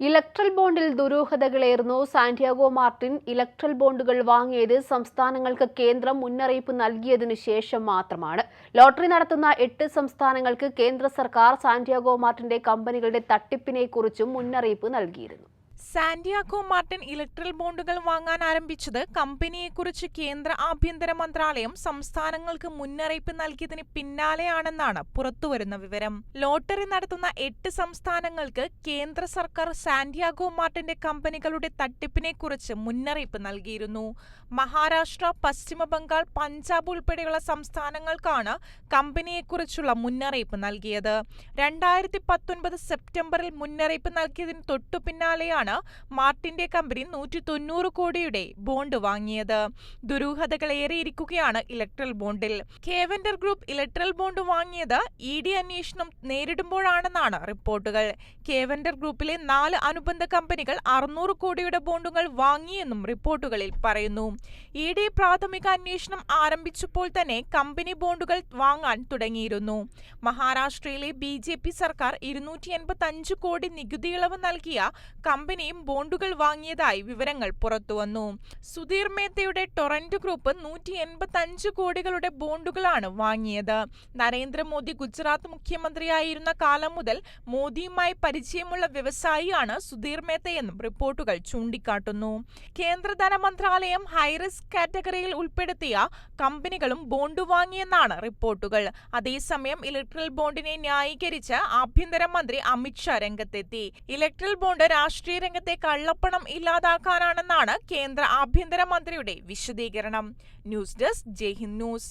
Electoral ബോണ്ടിൽ ദുരൂഹതകളേർന്നു Santiago Martin electoral ബോണ്ടുകൾ വാങ്ങിയത് സംസ്ഥാനങ്ങൾക്ക് കേന്ദ്രം മുന്നറിയിപ്പ് നൽകിയതിനു ശേഷം മാത്രമാണ്. ലോട്ടറി നടത്തുന്ന എട്ട് സംസ്ഥാനങ്ങൾക്ക് കേന്ദ്ര സർക്കാർ സാന്റിയാഗോ മാർട്ടിന്റെ കമ്പനികളുടെ തട്ടിപ്പിനെക്കുറിച്ചും മുന്നറിയിപ്പ് നൽകിയിരുന്നു. സാന്റിയാഗോ മാർട്ടിൻ ഇലക്ട്രൽ ബോണ്ടുകൾ വാങ്ങാൻ ആരംഭിച്ചത് കമ്പനിയെക്കുറിച്ച് കേന്ദ്ര ആഭ്യന്തര മന്ത്രാലയം സംസ്ഥാനങ്ങൾക്ക് മുന്നറിയിപ്പ് നൽകിയതിന് പിന്നാലെയാണെന്നാണ് പുറത്തുവരുന്ന വിവരം. ലോട്ടറി നടത്തുന്ന എട്ട് സംസ്ഥാനങ്ങൾക്ക് കേന്ദ്ര സർക്കാർ സാന്റിയാഗോ മാർട്ടിന്റെ കമ്പനികളുടെ തട്ടിപ്പിനെക്കുറിച്ച് മുന്നറിയിപ്പ് നൽകിയിരുന്നു. മഹാരാഷ്ട്ര പശ്ചിമ ബംഗാൾ പഞ്ചാബ് ഉൾപ്പെടെയുള്ള സംസ്ഥാനങ്ങൾക്കാണ് കമ്പനിയെക്കുറിച്ചുള്ള മുന്നറിയിപ്പ് നൽകിയത്. രണ്ടായിരത്തി പത്തൊൻപത് സെപ്റ്റംബറിൽ മുന്നറിയിപ്പ് നൽകിയതിന് തൊട്ടു പിന്നാലെയാണ് മാർട്ടിന്റെ കമ്പനി നൂറ്റി തൊണ്ണൂറ് കോടിയുടെ ബോണ്ട് വാങ്ങിയത്. ദുരൂഹതകളേറെയിരിക്കുകയാണ് ഇലക്ട്രൽ ബോണ്ടിൽ. കേവൻഡർ ഗ്രൂപ്പ് ഇലക്ട്രൽ ബോണ്ട് വാങ്ങിയത് ഇ ഡി അന്വേഷണം നേരിടുമ്പോഴാണെന്നാണ് റിപ്പോർട്ടുകൾ. കേവൻഡർ ഗ്രൂപ്പിലെ നാല് അനുബന്ധ കമ്പനികൾ അറുന്നൂറ് കോടിയുടെ ബോണ്ടുകൾ വാങ്ങിയെന്നും റിപ്പോർട്ടുകളിൽ പറയുന്നു. ഇ ഡി പ്രാഥമിക അന്വേഷണം ആരംഭിച്ചപ്പോൾ തന്നെ കമ്പനി ബോണ്ടുകൾ വാങ്ങാൻ തുടങ്ങിയിരുന്നു. മഹാരാഷ്ട്രയിലെ ബി സർക്കാർ ഇരുന്നൂറ്റി കോടി നികുതി ഇളവ് നൽകിയ കമ്പനിയും ബോണ്ടുകൾ വാങ്ങിയതായി വിവരങ്ങൾ പുറത്തുവന്നു സുധീർ മേത്തയുടെ ടൊറന്റ് ഗ്രൂപ്പ് നൂറ്റി എൺപത്തഞ്ച് കോടികളുടെ ബോണ്ടുകളാണ് വാങ്ങിയത്. നരേന്ദ്രമോദി ഗുജറാത്ത് മുഖ്യമന്ത്രിയായിരുന്ന കാലം മുതൽ മോദിയുമായി പരിചയമുള്ള വ്യവസായിയാണ് സുധീർ മേത്തയെന്നും റിപ്പോർട്ടുകൾ ചൂണ്ടിക്കാട്ടുന്നു. കേന്ദ്ര ധനമന്ത്രാലയം ഹൈറിസ്ക് കാറ്റഗറിയിൽ ഉൾപ്പെടുത്തിയ കമ്പനികളും ബോണ്ട് വാങ്ങിയെന്നാണ് റിപ്പോർട്ടുകൾ. അതേസമയം ഇലക്ട്രൽ ബോണ്ടിനെ ന്യായീകരിച്ച് ആഭ്യന്തരമന്ത്രി അമിത്ഷാ രംഗത്തെത്തി. ഇലക്ട്രൽ ബോണ്ട് രാഷ്ട്രീയ രംഗത്തെ കള്ളപ്പണം ഇല്ലാതാക്കാനാണെന്നാണ് കേന്ദ്ര ആഭ്യന്തര മന്ത്രിയുടെ വിശദീകരണം. News desk Jaihind news.